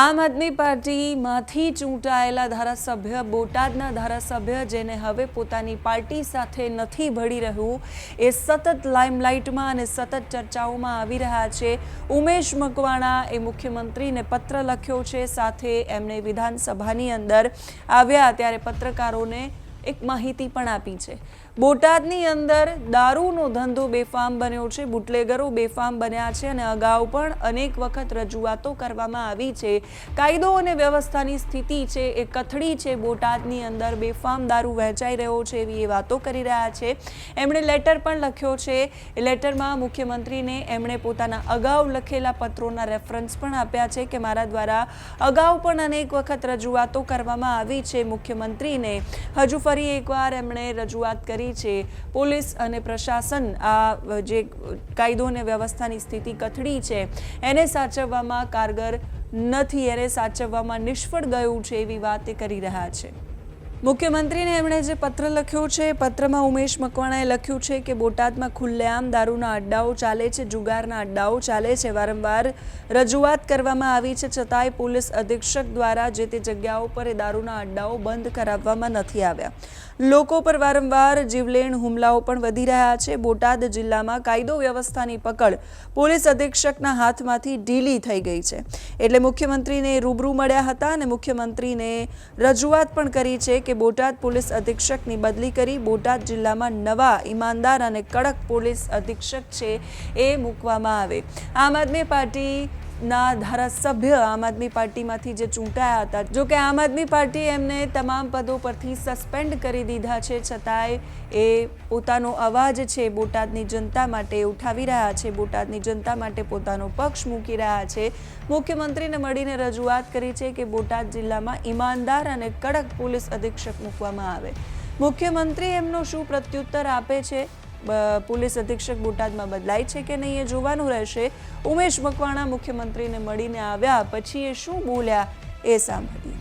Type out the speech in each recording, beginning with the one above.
આમ આદમી પાર્ટીમાંથી ચૂંટાયેલા ધારાસભ્ય, બોટાદના ધારાસભ્ય, જેને હવે પોતાની પાર્ટી સાથે નથી ભળી રહ્યું, એ સતત લાઇમલાઇટમાં અને સતત ચર્ચાઓમાં આવી રહ્યા છે. ઉમેશ મકવાણા એ મુખ્યમંત્રીને પત્ર લખ્યો છે. સાથે એમણે વિધાનસભાની અંદર આવ્યા ત્યારે પત્રકારોને એક માહિતી પણ આપી છે. બોટાદની અંદર દારૂનો ધંધો બેફામ બન્યો છે, બુટલેગરો બેફામ બન્યા છે અને અગાઉ પણ અનેક વખત રજૂઆતો કરવામાં આવી છે. કાયદો અને વ્યવસ્થાની સ્થિતિ છે એ કથળી છે. બોટાદની અંદર બેફામ દારૂ વહેંચાઈ રહ્યો છે એવી એ વાતો કરી રહ્યા છે. એમણે લેટર પણ લખ્યો છે. એ લેટરમાં મુખ્યમંત્રીને એમણે પોતાના અગાઉ લખેલા પત્રોના રેફરન્સ પણ આપ્યા છે કે મારા દ્વારા અગાઉ પણ અનેક વખત રજૂઆતો કરવામાં આવી છે મુખ્યમંત્રીને. હજુ ફરી એકવાર એમણે રજૂઆત કરી છે. પોલીસ અને પ્રશાસન આ જે કાયદો અને વ્યવસ્થાની સ્થિતિ કથળી છે, એને સાચવવામાં કારગર નથી. એને સાચવવામાં નિષ્ફળ ગયું છે એવી વાત કરી રહ્યા છે. મુખ્યમંત્રીને એમણે જે પત્ર લખ્યો છે પત્રમાં ઉમેશ મકવાણાએ લખ્યું છે કે બોટાદમાં ખુલ્લેઆમ દારૂના અડ્ડાઓ ચાલે છે, જુગારના અડ્ડાઓ ચાલે છે. વારંવાર રજૂઆત કરવામાં આવી છે, છતાંય પોલીસ અધિક્ષક દ્વારા જે તે જગ્યાઓ પર એ દારૂના અડ્ડાઓ બંધ કરાવવામાં નથી આવ્યા. લોકો પર વારંવાર જીવલેણ હુમલાઓ પણ વધી રહ્યા છે. બોટાદ જિલ્લામાં કાયદો વ્યવસ્થાની પકડ પોલીસ અધિક્ષકના હાથમાંથી ઢીલી થઈ ગઈ છે. એટલે મુખ્યમંત્રીને રૂબરૂ મળ્યા હતા અને મુખ્યમંત્રીને રજૂઆત પણ કરી છે કે બોટાદ પોલીસ અધિક્ષકની બદલી કરી. બોટાદ જિલ્લામાં નવા ઈમાનદાર અને કડક પોલીસ અધિક્ષક છે એ મૂકવામાં આવે. આમ આદમી પાર્ટી ના ધારાસભ્ય આમ આદમી પાર્ટીમાંથી જે ચૂંટાયા હતા, જો કે આમ આદમી પાર્ટી એમને તમામ પદો પરથી સસ્પેન્ડ કરી દીધા છે, છતાંય એ પોતાનો અવાજ છે બોટાદની જનતા માટે ઉઠાવી રહ્યા છે, બોટાદની જનતા માટે પોતાનો પક્ષ મૂકી રહ્યા છે. મુખ્યમંત્રીને મળીને રજૂઆત કરી છે કે બોટાદ જિલ્લામાં ઈમાનદાર અને કડક પોલીસ અધિક્ષક મૂકવામાં આવે. મુખ્યમંત્રી એમનો શું પ્રત્યુત્તર આપે છે? પોલીસ અધિક્ષક બોટાદમાં બદલાય છે કે નહીં એ જોવાનું રહેશે. ઉમેશ મકવાણા મુખ્યમંત્રીને મળીને આવ્યા, પછી એ શું બોલ્યા એ સાંભળીએ.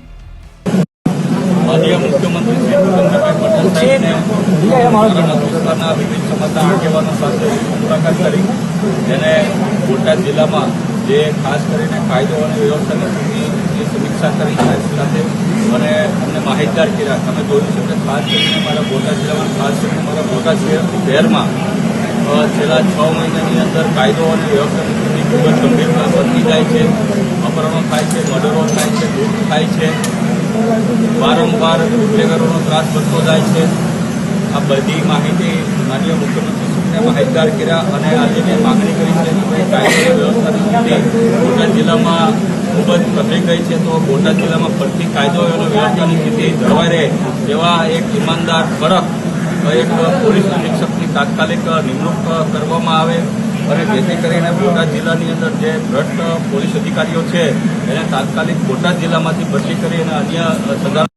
જે ખાસ કરીને કાયદો અને વ્યવસ્થાની સ્થિતિની સમીક્ષા કરી સાહેબ સાથે. અને અમને માહિતગાર કર્યા. તમે જોયું છે કે ખાસ કરીને મારા બોટાદ જિલ્લામાં, ખાસ કરીને મારા બોટાદ શહેર શહેરમાં છેલ્લા છ મહિનાની અંદર કાયદો અને વ્યવસ્થાની ખૂબ જ ગંભીર બની જાય છે. અપહરણો થાય છે, મર્ડરો થાય છે, લૂંટ થાય છે. વારંવાર ગુનેગારોનો ત્રાસ વધતો જાય છે. આ બધી માહિતી માનનીય મુખ્યમંત્રીશ્રીને માહિતગાર કર્યા અને આજે મેં માગણી કરી છે સ્થિતિ બોટાદ જિલ્લામાં ખૂબ જ કથળી ગઈ છે તો બોટાદ જિલ્લામાં ફરતી કાયદો અને વ્યવસ્થાની સ્થિતિ જળવાઈ રહે તેવા એક ઈમાનદાર કડક એક પોલીસ નિરીક્ષકની તાત્કાલિક નિમણૂક કરવામાં આવે અને જેથી કરીને બોટાદ જિલ્લાની અંદર જે ભ્રષ્ટ પોલીસ અધિકારીઓ છે, એને તાત્કાલિક બોટાદ જિલ્લામાંથી ભરતી કરી અને અન્ય સજા